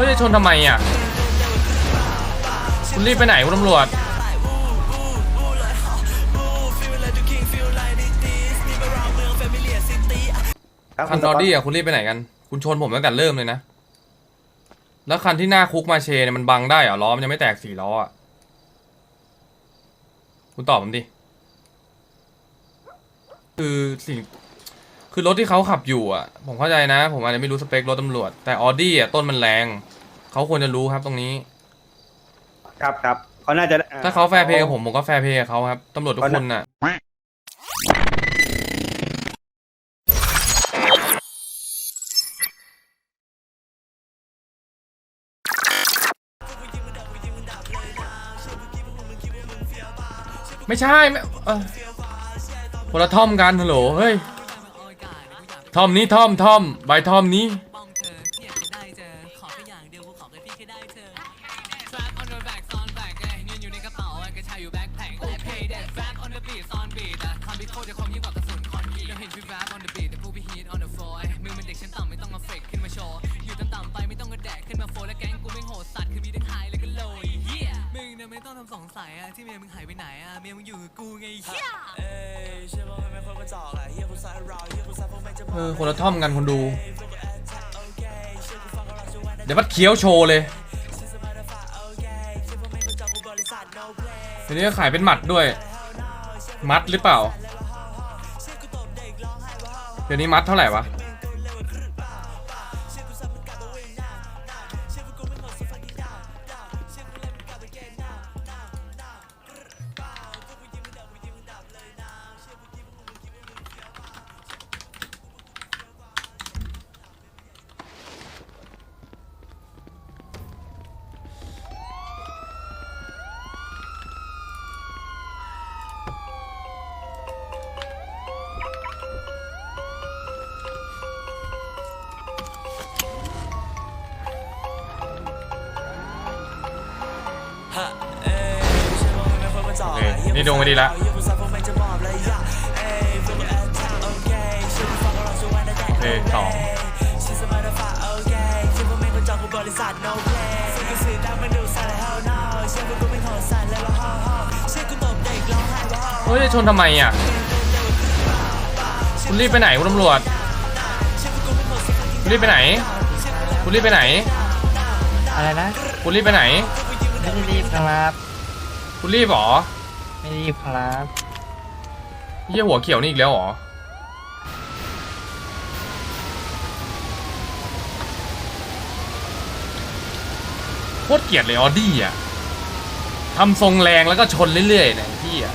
ฮ้ยจะชนทำไมอะ คุณรีบไปไหนคุณตำรวจครับคันณออสก๊ตดี้อะคุณรีบไปไหนกัน คุณชนผมตั้งแต่เริ่มเลยนะ แล้วคันที่หน้าคุกมาเชเนี่ยมันบังได้เหรอล้อมันยังไม่แตกสี่ล้ออะ คุณตอบผมดิ คือสิ่ง คือรถที่เขาขับอยู่อะ ผมเข้าใจนะ ผมอาจจะไม่รู้สเปครถตำรวจ แต่ออดี้อะต้นมันแรง เขาควรจะรู้ครับตรงนี้ ครับครับเขาน่าจะถ้าเขาแฟร์เพย์กับผมผมก็แฟร์เพย์กับเขาครับตำรวจทุกคนน่ะ ไม่ใช่ไม่เออคนละท่อมกันฮัลโหลเฮ้ย ทอมนี้ทอมทอมใบทอมนี้ กันคนดู เดี๋ยวมัดเคี้ยวโชว์เลยทีนี้ก็ขายเป็นหมัดด้วย มัดหรือเปล่า เดี๋ยวนี้มัดเท่าไหร่วะ นี่ดวงไม่ดีละโอเคสองเฮ้ยจะชนทำไมอะ คุณรีบไปไหนคุณตำรวจ คุณรีบไปไหน คุณรีบไปไหน อะไรนะ คุณรีบไปไหน ไม่ได้รีบครับ คุณรีบเหรอไม่รีบครับเยี่ยหัวเขียวนี่อีกแล้วเหรอ โคตรเกลียดเลยออดี้อะทำทรงแรงแล้วก็ชนเรื่อยๆเนี่ยพี่อะ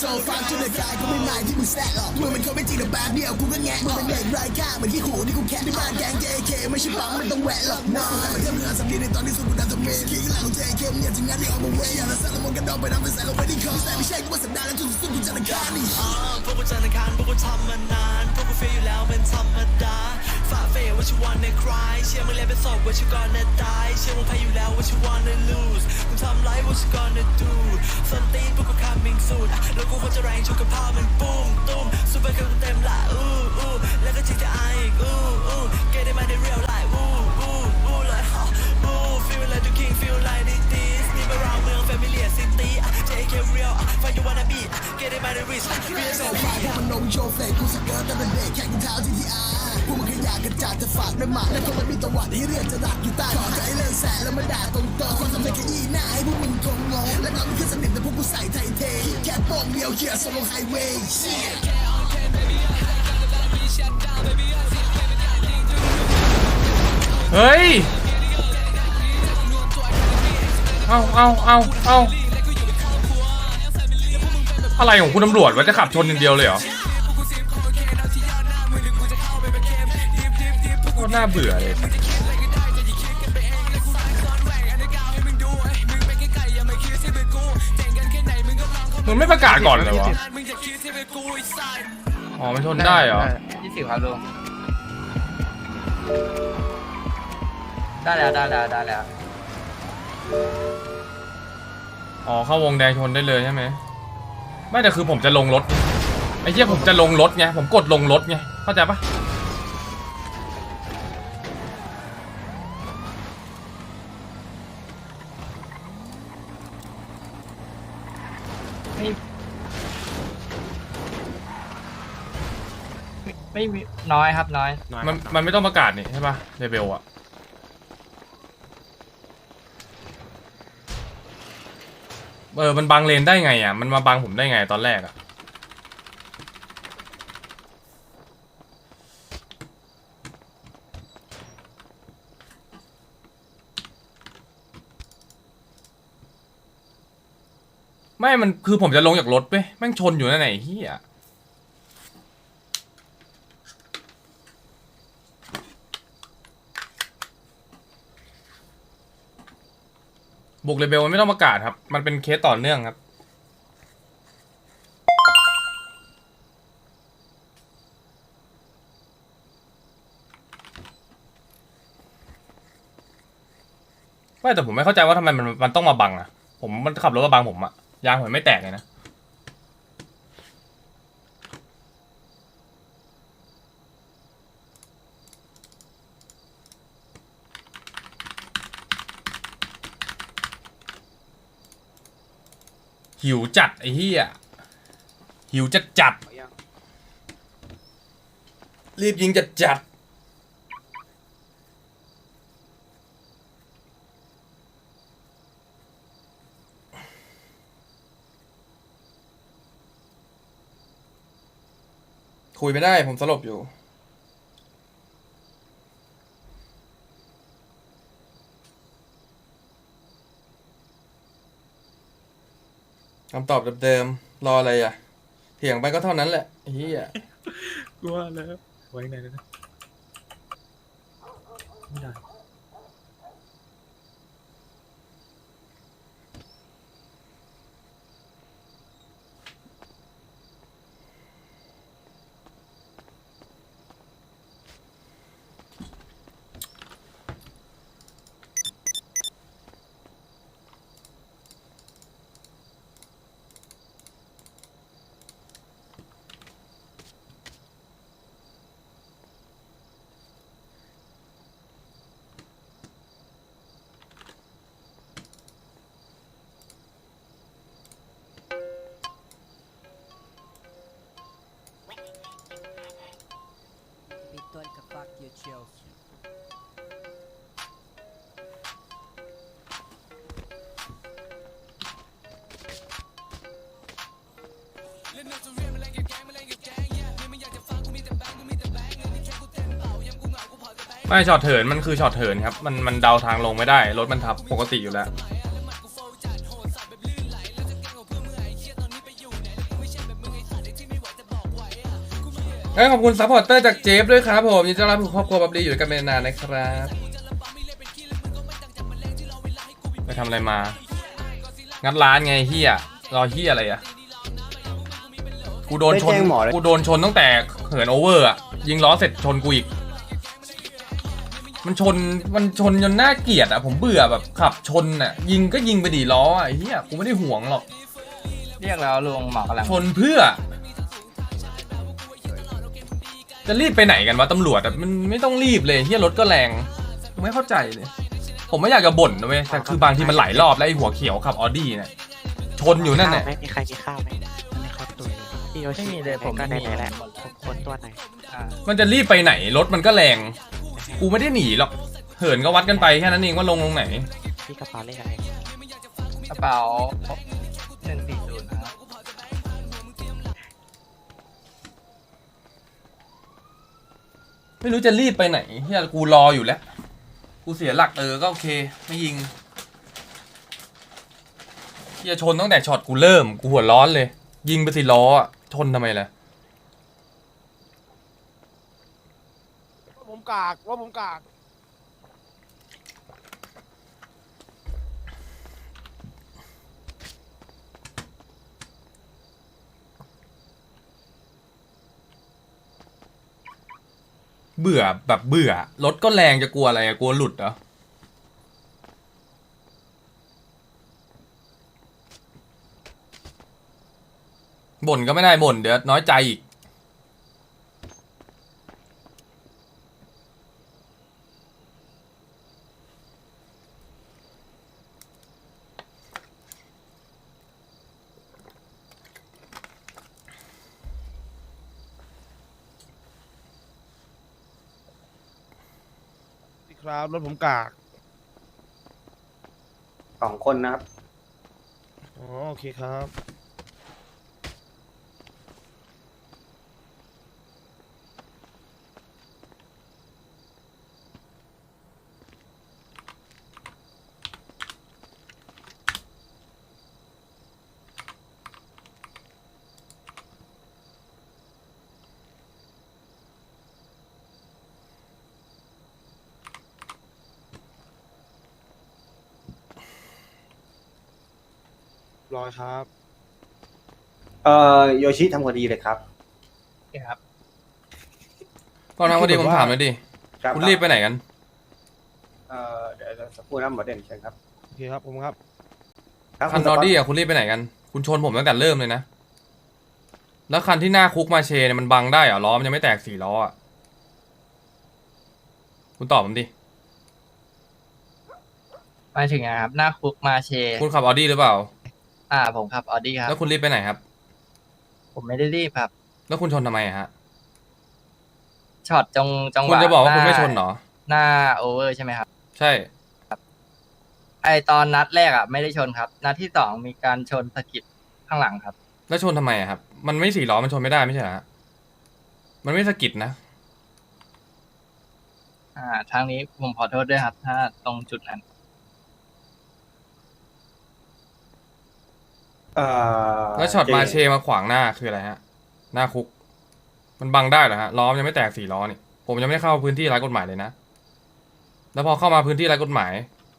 โซฟาจนในกายก็ไม่หมายที่มึงแซะหรอกมึงเป็นคนไม่จริงแต่แบบเดียวกูก็แงะมึงเป็นเด็กไร้ค่าเหมือนขี้ขู่ที่กูแค่ที่บ้านแกง JK ไม่ใช่ปังไม่ต้องแหวะหรอกน้องมันเทียบเรือสำลีในตอนที่สุดกูดันทำเมนขี้หลังของ JK มึงอยากจะงานที่ออกมาเวยอย่าละสารมนกันดองไปน้ำเป็นสายลงไปที่คอแต่ไม่ใช่กูว่าสัปดาห์แล้วจนสุดกูจะนักการนี่พวกกูจันทร์อังคารพวกกูทำมานานพวกกูเฟียอยู่แล้วเป็นธรรมดา ฝ่าเฟยว่าชิวันในคลายเชื่อมึงแล้วเป็นศพว่าชิวันในตาย เชื่อมึงแพ้อยู่แล้วว่าชิวันใน lose มึงทำไร what you gonna do ส้นตีนพวกกู coming soon แล้วกูก็จะแรงชกกับพ่อมึงปุ้มตุ้มซูเปอร์เกิร์ลเต็มละอู้อู้แล้วก็จีจะอายอีกอู้อู้เกได้มาใน real life อู้อู้อู้เลยฮะอู้ feel like the king feel like this this นี่มาราวเมือง familiar city JK real find you wanna be อะ get it by the wrist อะ real โซฟาพวกมันนมโชว์เฟกกูสเกิร์ตตั้งแต่เด็กแข่งกินเท้าที่ทีอาร์ พวกมันขยะกระจาดจะฝากด้วยหมากและคนมันมีตะวัดให้เรียกจะดักอยู่ใต้ขอใจเลิกแสะแล้วมาด่าตรงๆความสำเร็จขยี้หน้าให้พวกมึงคงงงและน้องมันคือสนิทแต่พวกกูใส่ไทยเทแค่โป้งเดียวเหี้ยส่งลงไฮเวย์เชี่ย เฮ้ย เอาเอาเอาเอาอะไรของคุณตำรวจวะจะขับชนอย่างเดียวเลยเหรอ ตรน่าเบื่อเลยมึงไม่ประกาศก่อนเลยวะ อ๋อมันชนได้เหรอ ยี่สิบครับลุงได้แล้วได้แล้วได้แล้วอ๋อเข้าวงแดงชนได้เลยใช่ไหม ไม่แต่คือผมจะลงรถ ไอ้เหี้ยผมจะลงรถไง ผมกดลงรถไง เข้าใจปะ น้อยครับน้อยมันมันไม่ต้องประกาศนี่ใช่ปะเรเบลอะเออมันบังเลนได้ไงอะมันมาบังผมได้ไงตอนแรกอะไม่ มันคือผมจะลงจากรถไปแม่งชนอยู่นั่นไหนเฮีย บุกเลเบลมันไม่ต้องประกาศครับ มันเป็นเคสต่อเนื่องครับ ไม่แต่ผมไม่เข้าใจว่าทำไมมันมันต้องมาบังอะผมมันขับรถมาบังผมอะยางผมไม่แตกเลยนะ หิวจัดไอ้เหี้ยหิวจัดจัด รีบยิงจัดจัดคุยไม่ได้ผมสลบอยู่ คำตอบเดิมๆ รออะไรอะ เถียงไปก็เท่านั้นแหละเฮียกลัวแล้ว ไว้ไหนนะไม่ได้ Chelsea. ไม่ช็อตเถินมันคือช็อตเถินครับ มันมันเดาทางลงไม่ได้ รถมันทับปกติอยู่แล้ว ขอบคุณซัพพอร์ตเตอร์จากเจฟด้วยครับผมยินดีต้อนรับสู่ครอบครัวบับลีอยู่ด้วยกันเป็นนานนะครับไปทำอะไรมา งัดร้านไงเฮียรอเฮียอะไรอะกูโดนชน ไม่แจ้งหมอเลย กูโดนชนตั้งแต่เหินโอเวอร์อะยิงล้อเสร็จชนกูอีก มันชน มันชนจนน่าเกลียดอะ ผมเบื่อแบบขับชนอะ ยิงก็ยิงไปดีล้ออะไอ้เหี้ยกูไม่ได้ห่วงหรอก เรียกแล้วลุงหมอกำลังชนเพื่อ จะรีบไปไหนกันวะตำรวจอะมันไม่ต้องรีบเลยเฮียรถก็แรงผมไม่เข้าใจเลย ผมไม่อยากจะบ่นนะเว้ยแต่คือบางทีมันหลายรอบแล้วไอ้หัวเขียวขับออดี้เนี่ยชนอยู่นั่นแหละ ไม่มีใครมีข้าวไหมไม่ครับตุยพี่โยชิไม่มีเลยผมก็ไม่ไหมี นๆแหละหมดผมคนตัวไหนอ่ามันจะรีบไปไหนรถมันก็แรง กูไม่ได้หนีหรอก เหินก็วัดกันไปแค่นั้นเองว่าลงลงไหน พี่กระเป๋าเลขอะไรกระเป๋าหนึ่งสี่ ไม่รู้จะรีบไปไหนเฮียกูรออยู่แล้ว กูเสียหลักเออก็โอเค ไม่ยิงเฮียชนตั้งแต่ช็อตกูเริ่ม กูหัวร้อนเลย ยิงไปสิล้อชนทำไมล่ะว่าผมกากว่าผมกาก เบื่อแบบเบื่อรถก็แรงจะกลัวอะไรกลัวหลุดเหรอบ่นก็ไม่ได้บ่นเดี๋ยวน้อยใจอีก ค รับรถผมกากสองคนนะครับ อ๋อโอเคครับ รอยครับ เอ่อโยชิทำคดีเลยครับโอเคครับตอนนั้นพอดีผมถามเลยดิ ครับคุณรีบไปไหนกัน เอ่อเดี๋ยวสักครู่นะหมอเด่นเชิญครับโอเคครับผมครับ ครับคันณอสอก๊ตดี้อะคุณรีบไปไหนกัน คุณชนผมตั้งแต่เริ่มเลยนะ แล้วคันที่หน้าคุกมาเชเนี่ยมันบังได้เหรอล้อมันยังไม่แตกสี่ล้ออะคุณตอบผมดิ หมายถึงไงครับหน้าคุกมาเช คุณขับออดี้หรือเปล่า อ่าผมขับออดี้ครับแล้วคุณรีบไปไหนครับ ผมไม่ได้รีบครับ แล้วคุณชนทำไมอะฮะ ช็อตจงจังหคุณวะจะบอกว่าหคุณน้ไม่ชนเหรอ หน้าโอเวอร์ใช่ไหมครับ ใช่ ไอตอนนัดแรกอะ ไม่ได้ชนครับ นัดที่สองมีการชนสะกิดข้างหลังครับ แล้วชนทำไมอะครับ มันไม่สี่ล้อมันชนไม่ได้ไม่ใช่เหรอฮะมันไม่สะกิดนะ อ่าทางนี้ผมขอโทษด้วยครับ ถ้าตรงจุดนั้น เอ่อแล้วช็อตจมาเชมาขวางหน้าคืออะไรฮะ หน้าคุก มันบังได้เหรอฮะล้อมนยังไม่แตกสี่ล้อนี่ผมยังไม่ได้เข้าพื้นที่ไร้กฎหมายเลยนะ แล้วพอเข้ามาพื้นที่ไร้กฎหมาย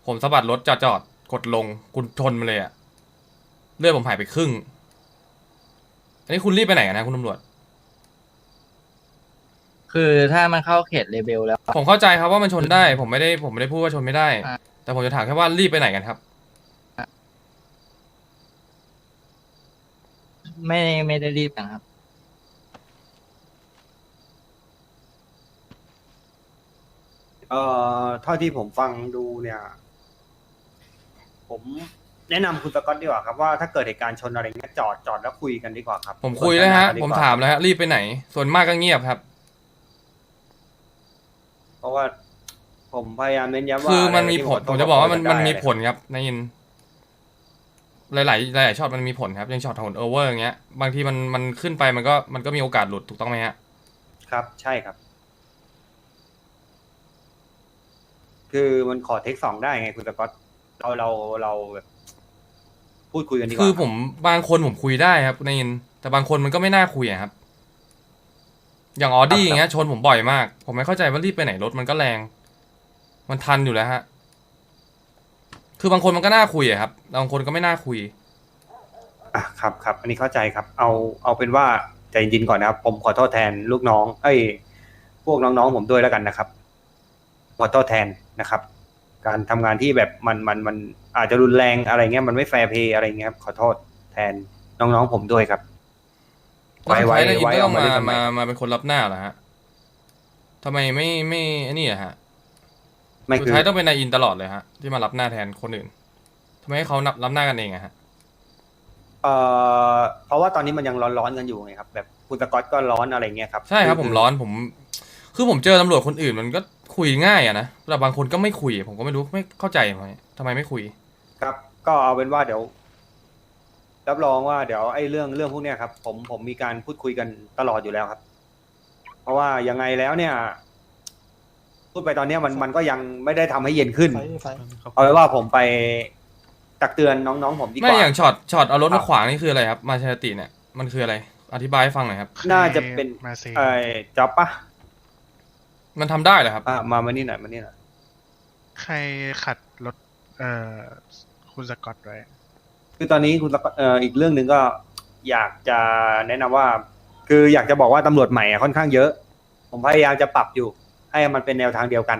ผมสะบัดรถจอดจอดกดลงคุณชนมาเลยอะเลือดผมหายไปครึ่ง อันนี้คุณรีบไปไหนกันนะคุณตำรวจ คือถ้ามันเข้าเขตเลเบลแล้ว ผมเข้าใจครับว่ามันชนได้ ผมไม่ได้ผมไม่ได้พูดว่าชนไม่ได้อะแต่ผมจะถามแค่ว่ารีบไปไหนกันครับ ไม่ไม่ได้รีบนะครับ เอ่อเท่าที่ผมฟังดูเนี่ย ผมแนะนำคุณสก๊อตดีกว่าครับว่าถ้าเกิดเหตุการณ์ชนอะไรเงี้ยจอดจอดแล้วคุยกันดีกว่าครับผมคุยแล้วฮะ สนทนากันดีผมกว่ถามแล้วฮะรีบไปไหน ส่วนมากก็เงียบครับ เพราะว่า ผมพยายามเน้นย้ำว่าคือมันมีไรที่ผลขผมโทษจะบอกว่ามันขโทษมันมีได้ผลครับนายอิน หลาย ๆ หลาย ๆช็อตมันมีผลครับอย่างช็อตของโอเวอร์อย่างเงี้ยบางทีมันมันขึ้นไปมันก็มันก็มีโอกาสหลุดถูกต้องไหมฮะ ครับ ใช่ครับ คือมันขอเทคสองได้ไงคุณสก๊อตเราเราเราแบบพูดคุยกันดีกว่าคือผมบางคนผมคุยได้ครับนายอินแต่บางคนมันก็ไม่น่าคุยอะครับ อย่างออดี้อย่างเงี้ยชนผมบ่อยมาก ผมไม่เข้าใจว่ารีบไปไหนรถมันก็แรง มันทันอยู่แล้วฮะ คือบางคนมันก็น่าคุยอะครับบางคนก็ไม่น่าคุย อะครับครับอันนี้เข้าใจครับ เอาเอาเป็นว่าใจเย็นๆก่อนนะครับ ผมขอโทษแทนลูกน้อง เอ้ย พวกน้องๆผมด้วยแล้วกันนะครับขอโทษแทนนะครับ การทำงานที่แบบมันมันมันอาจจะรุนแรงอะไรเงี้ยมันไม่แฟร์เพย์อะไรเงี้ยครับขอโทษแทนน้องๆผมด้วยครับแล้วสุดท้ายนายอินไว้ก็ต้องไว้มาเอามาเล่นทำไมมามาเป็นคนรับหน้าเหรอฮะทำไมไม่ไม่ไอ้นี่อะฮะ ไม่สุดคือท้ายต้องเป็นนายอินตลอดเลยฮะที่มารับหน้าแทนคนอื่นทำไมให้เขานับรับหน้ากันเองอะฮะเอ่อเพราะว่าตอนนี้มันยังร้อนๆกันอยู่ไงครับ แบบคุณสกอตก็ร้อนอะไรเงี้ยครับใช่ครับอผมร้อนผม คือผมเจอตำรวจคนอื่นมันก็คุยง่ายอะนะแต่บางคนก็ไม่คุย ผมก็ไม่รู้ไม่เข้าใจทำไมทำไมไม่คุย ครับ ก็เอาเป็นว่าเดี๋ยวรับรองว่าเดี๋ยวไอ้เรื่องเรื่องพวกเนี้ยครับ ผมผมมีการพูดคุยกันตลอดอยู่แล้วครับ เพราะว่ายังไงแล้วเนี่ย พูดไปตอนเนี้ยมันมันก็ยังไม่ได้ทำให้เย็นขึ้น เอาไว้ว่าผมไปตักเตือนน้องๆผมดีกไม่ว่า อย่างช็อตช็อตเอารถครัมาบ ขวางนี่คืออะไรครับ มาชาติเนี่ยมันคืออะไร อธิบายให้ฟังหน่อยครับ น่าจะเป็น มาเซ เอ่อจ็อบปะมันทำได้เหรอครับ อะมามานี่หน่อยมานี่หน่อยใครขัดรถเอ่อคุณสกอตไว้ คือตอนนี้คุณสกอตเอ่ออีกเรื่องหนึ่งก็อยากจะแนะนำว่า คืออยากจะบอกว่าตำรวจใหม่อะค่อนข้างเยอะ ผมพยายามจะปรับอยู่ ให้มันเป็นแนวทางเดียวกัน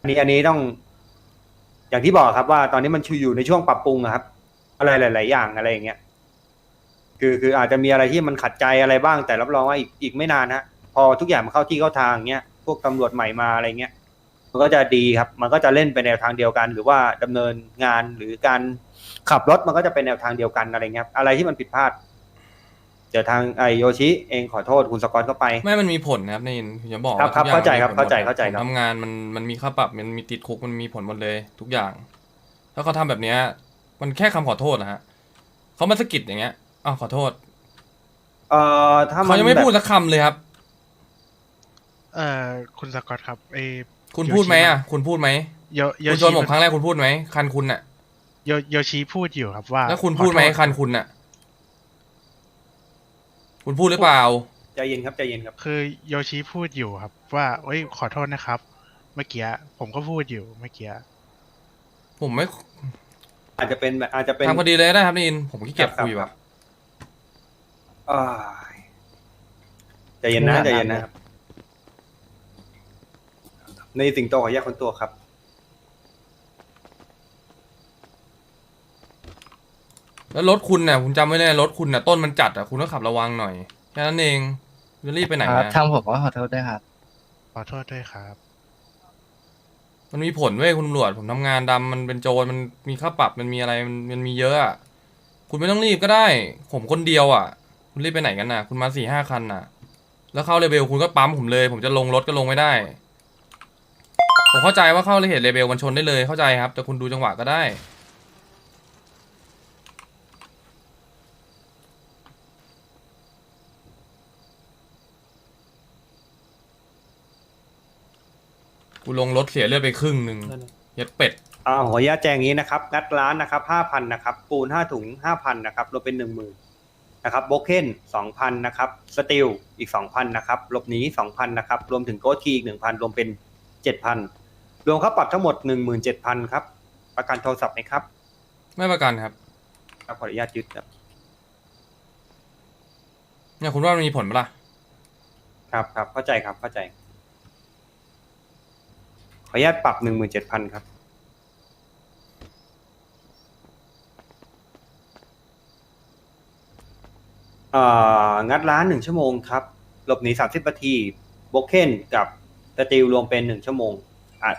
อันนี้อันนี้ต้อง อย่างที่บอกครับว่าตอนนี้มันชูอยู่ในช่วงปรับปรุงอะครับ อะไรหลาย ๆ อย่างอะไรอย่างเงี้ยคือคืออาจจะมีอะไรที่มันขัดใจอะไรบ้าง แต่รับรองว่าอีกอีกไม่นานฮะพอทุกอย่างมันเข้าที่เข้าทางเงี้ยพวกตำรวจใหม่มาอะไรเงี้ยมันก็จะดีครับ มันก็จะเล่นไปแนวทางเดียวกัน หรือว่าดำเนินงานหรือการขับรถมันก็จะเป็นแนวทางเดียวกันอะไรเงี้ยอะไรที่มันผิดพลาด เดี๋ยวทางไอโยชิเองขอโทษคุณสกอตเข้าไป ไม่มันมีผลนะครับนี่ผมจะบอกครับว่าครับทุกอย่งเข้าใจครับมันมีเข้าใจผลเข้าใจครับผมทำงานมันมันมีค่าปรับมันมีติดคุกมันมีผลหมดเลย ทุกอย่าง แล้วเขาทำแบบเนี้ย มันแค่คำขอโทษนะฮะเขามาสะกิดอย่างเงี้ยอ้าวขอโทษเอ่อถ้ามันเขายังไม่แบบพูดสักคำเลยครับ เอ่อคุณสกอตครับเอคุณพูดไหมอะคุณพูดไหมโยโยคุณชชินผมครั้งแรกคุณพูดไหมคันคุณน่ะ โยโยชิพูดอยู่ครับว่าแล้วคุณพูดไหมขอโทษคันคุณน่ะ คุณพูดหรือเปล่า ใจเย็นครับใจเย็นครับ คือโยชิพูดอยู่ครับ ว่าเอ้ยขอโทษนะครับ เมื่อกี้ผมก็พูดอยู่เมื่อกี้ผมไม่อาจจะเป็นแบบอาจจะเป็นทำคดีเลยก็ได้ครับนี่อิน ผมขี้เกียจครับคุยครัว่ะบอ้ายใจเย็นนะใจเย็นนะครับ ในสิงโตขอแยกคนตัวครับ แล้วรถคุณน่ะคุณจำไว้เลยรถคุณน่ะต้นมันจัดอะคุณก็ขับระวังหน่อยแค่นั้นเองจะรีบไปไหนครับนะ ทางผมก็ขอโทษด้วยครับ ขอโทษด้วยครับ มันมีผลเว้ยคุณตำรวจผมทำงานดำมันเป็นโจรมันมีค่าปรับมันมีอะไรมันมันมีเยอะอะคุณไม่ต้องรีบก็ได้ ผมคนเดียวอะ คุณรีบไปไหนกันน่ะ คุณมาสี่ห้าคันน่ะ แล้วเข้าเลเบลคุณก็ปั๊มผมเลย ผมจะลงรถก็ลงไม่ได้ ผมเข้าใจว่าเข้าเหตุเลเบลมันชนได้เลยเข้าใจครับ แต่คุณดูจังหวะก็ได้ กูลงรถเสียเลือดไปครึ่งหนึ่งนั่นน่ะเย็ดเป็ดอ่าขออนุญาตแจ้งอย่างนี้นะครับงัดร้านนะครับห้าพันนะครับปูนห้าถุงห้าพันนะครับรวมเป็นหนึ่งหมื่นนะครับโบเคนสองพันนะครับสตีลอีกสองพันนะครับหลบหนีสองพันนะครับรวมถึงโกดคีอีกหนึ่งพันรวมเป็นเจ็ดพันรวมค่าปรับทั้งหมดหนึ่งหมื่นเจ็ดพันครับประกันโทรศัพท์ไหมครับไม่ประกันครับครับขออนุญาตยึดครับเนี่ยคุณว่ามันมีผลปะล่ะครับครับเข้าใจครับเข้าใจ ขออนุญาตปรับหนึ่งหมื่นเจ็ดพันครับ เอ่อ งัดร้านหนึ่งชั่วโมงครับ หลบหนีสามสิบนาทีโบเคนกับสตีลรวมเป็นหนึ่งชั่วโมงอะ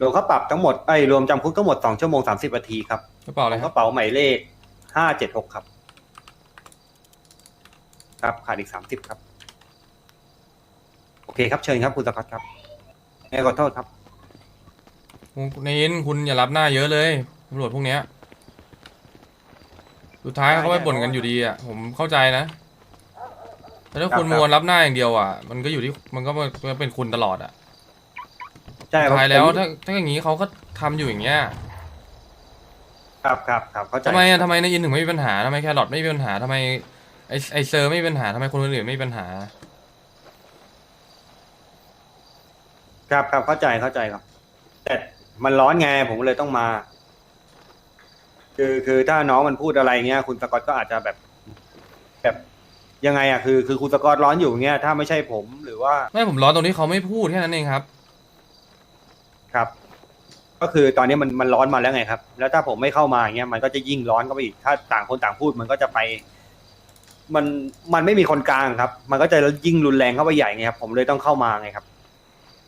รวมค่าปรับทั้งหมดไอ้ยรวมจำคุกทั้งหมดสองชั่วโมงสามสิบนาทีครับกระเป๋าอะไรของคกรับ ระเป๋าหมายเลขห้าเจ็ดหกครับ ครับขาดอีกสามสิบครับ โอเคครับเชิญครับคุณสกอตครับ แม่ขอโทษครับในอินคุณอย่ารับหน้าเยอะเลยตำรวจพวกเนี้ยสุดท้ายเขาก็ไปบ่นกันอยู่ดีอะผมเข้าใจนะแต่ถ้าคุณครับมวนรับหน้าอย่างเดียวอะ มันก็อยู่ที่มันก็มันก็เป็นคุณตลอดอะใช่สุคดรับท้ายแล้วผมถ้าถ้าอย่างนี้เขาก็ทำอยู่อย่างเงี้ยครับครับครับเข้าใจทำไมอะทำไมในอินถึงไม่มีปัญหาทำไมแครอทไม่มีปัญหาทำไมไอไอเซอร์ไม่มีปัญหาทำไมคนอื่นไม่มีปัญหา ครับครับเข้าใจเข้าใจครับ แต่มันร้อนไงผมก็เลยต้องมา คือคือถ้าน้องมันพูดอะไรเงี้ย คุณสกอตก็อาจจะแบบ แบบยังไงอะคือ คือคุณสกอตร้อนอยู่เงี้ย ถ้าไม่ใช่ผมหรือว่า ไม่ผมร้อนตรงที่เขาไม่พูดแค่นั้นเองครับ ครับ ก็คือตอนนี้มันมันร้อนมาแล้วไงครับ แล้วถ้าผมไม่เข้ามาอย่างเงี้ยมันก็จะยิ่งร้อนเข้าไปอีกถ้าต่างคนต่างพูดมันก็จะไป มันมันไม่มีคนกลางครับ มันก็จะยิ่งรุนแรงเข้าไปใหญ่ไงครับ ผมเลยต้องเข้ามาไงครับ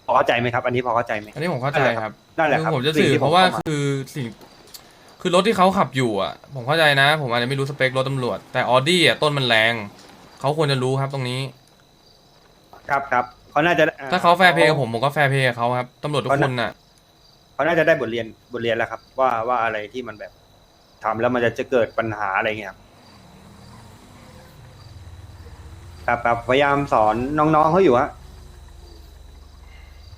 พอเข้าใจไหมครับ อันนี้พอเข้าใจไหม อันนี้ผมเข้าใจครับนั่นแหละครับคือผมจะสิ่งสื่อที่เพราะว่าผมเข้ามาคือสิ่งคือรถที่เขาขับอยู่อะ ผมเข้าใจนะ ผมอาจจะไม่รู้สเปครถตำรวจ แต่ออดี้อะต้นมันแรง เขาควรจะรู้ครับตรงนี้ ครับครับเขาน่าจะถ้าเขาแฟร์เพย์กับผมผมก็แฟร์เพย์กับเขาครับตำรวจทุกคนน่ะ เขาน่าจะได้บทเรียนบทเรียนแล้วครับ ว่าว่าอะไรที่มันแบบทำแล้วมันจะจะเกิดปัญหาอะไรเงี้ยครับครับครับพยายามสอนน้องๆเขาอยู่ฮะ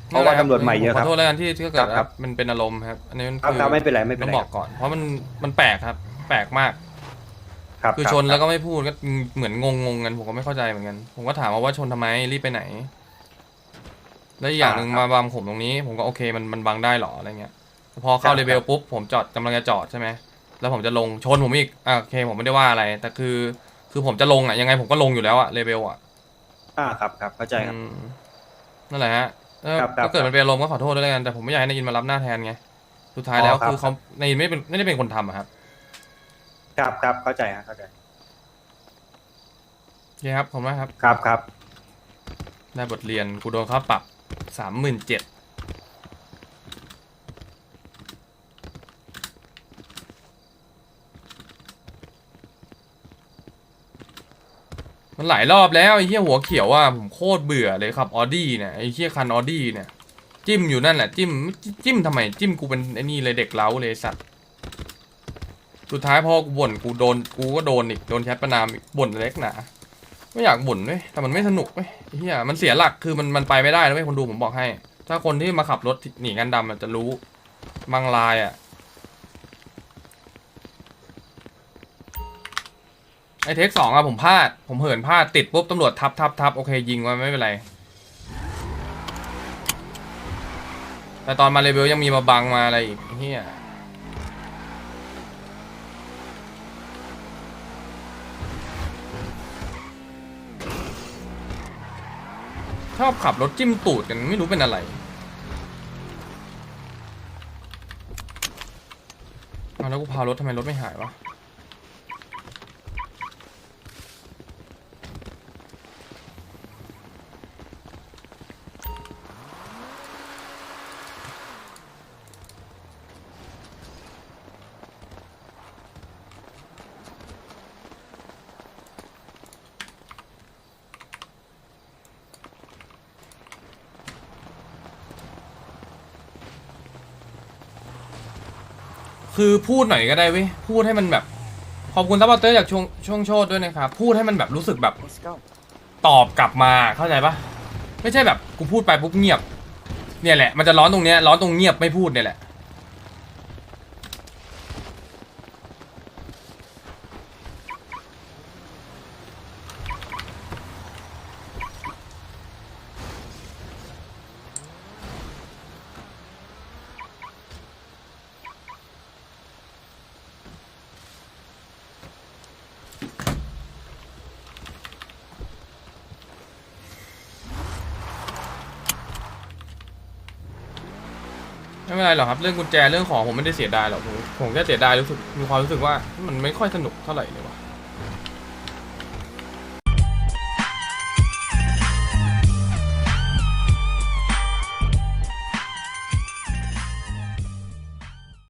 เพราะว่าตำรวจใหม่เยอะครับขอโทษแล้วกันที่ที่เกิดครับครับมันเป็นอารมณ์ครับอันนี้มันครับคือครับไม่เป็นไรไม่เป็นต้อไรงบอกก่อน เพราะมันมันแปลกครับ แปลกมากครับคือรับชนแล้วคก็รับไม่พูดก็เหมือนงงงๆกันผมก็ไม่เข้าใจเหมือนกัน ผมก็ถามว่าว่าชนทำไมรีบไปไหน แล้วอีกอย่างหนึ่งมาบังผมตรงนี้ ผมก็โอเคมันมันบังได้หรออะไรเงี้ยพอเข้าเลเวลปุ๊บผมจอดกำลังจะจอดใช่ไหมแล้วผมจะลงชนผมอีกอะโอเค ผมไม่ได้ว่าอะไร แต่คือ คือผมจะลงอะยังไงผมก็ลงอยู่แล้วอะเลเวลอะอ่าครับครับเข้าใจครับอืมนั่นแหละฮะเออ ครับครับถ้าเกิดมันเป็นอารมณ์ก็ขอโทษด้วยแล้วกันแต่ผมไม่อยากให้นายอินมารับหน้าแทนไงสุดท้ายแล้วอ๋อครับ คือเขานายอินไม่เป็นไม่ได้เป็นคนทำอะครับครับครับเข้าใจฮะเข้าใจโอเคครับผมนะครับ ครับครับได้บทเรียนกูโดนค่าปรับสามหมื่นเจ็ด มันหลายรอบแล้วไอ้เหี้ยหัวเขียวอะผมโคตรเบื่อเลยครับออดี้เนี่ยไอ้เหี้ยคันออดี้เนี่ยจิ้มอยู่นั่นแหละจิ้มจิ้มทำไมจิ้มกูเป็นไอ้นี่เลยเด็กเล้าเลยสัตว์สุดท้ายพอกูบ่นกูโดนกูก็โดนอีกโดนแชทประนามอีกบ่นเล็กหนาไม่อยากบ่นเว้ยแต่มันไม่สนุกเว้ยไอ้เฮียมันเสียหลักคือมันมันไปไม่ได้นะเว้ยคนดูผมบอกให้ ถ้าคนที่มาขับรถหนีกันดำมันจะรู้บางรายอะ ไอเทคสองอะผมพลาด ผมเหินพลาดติดปุ๊บตำรวจทับทับทับโอเคยิงไว้ไม่เป็นไร แต่ตอนมาเลเวลยังมีมาบังมาอะไรอีกเฮียชอบขับรถจิ้มตูดกันไม่รู้เป็นอะไรแล้วกูพารถทำไมรถไม่หายวะ คือพูดหน่อยก็ได้เว้ยพูดให้มันแบบขอบคุณซัพพอร์ตเตอร์จากช่วงช่วงโชดด้วยนะครับพูดให้มันแบบรู้สึกแบบตอบกลับมาเข้าใจปะไม่ใช่แบบกูพูดไปปุ๊บเงียบ เนี่ยแหละมันจะร้อนตรงเนี้ยร้อนตรงเงียบไม่พูดเนี่ยแหละ เป็นไรหรอกครับ เรื่องกุญแจเรื่องของผมไม่ได้เสียดายหรอกผมผมแค่เสียดายรู้สึกมีความรู้สึกว่ามันไม่ค่อยสนุกเท่าไหร่เลยวะ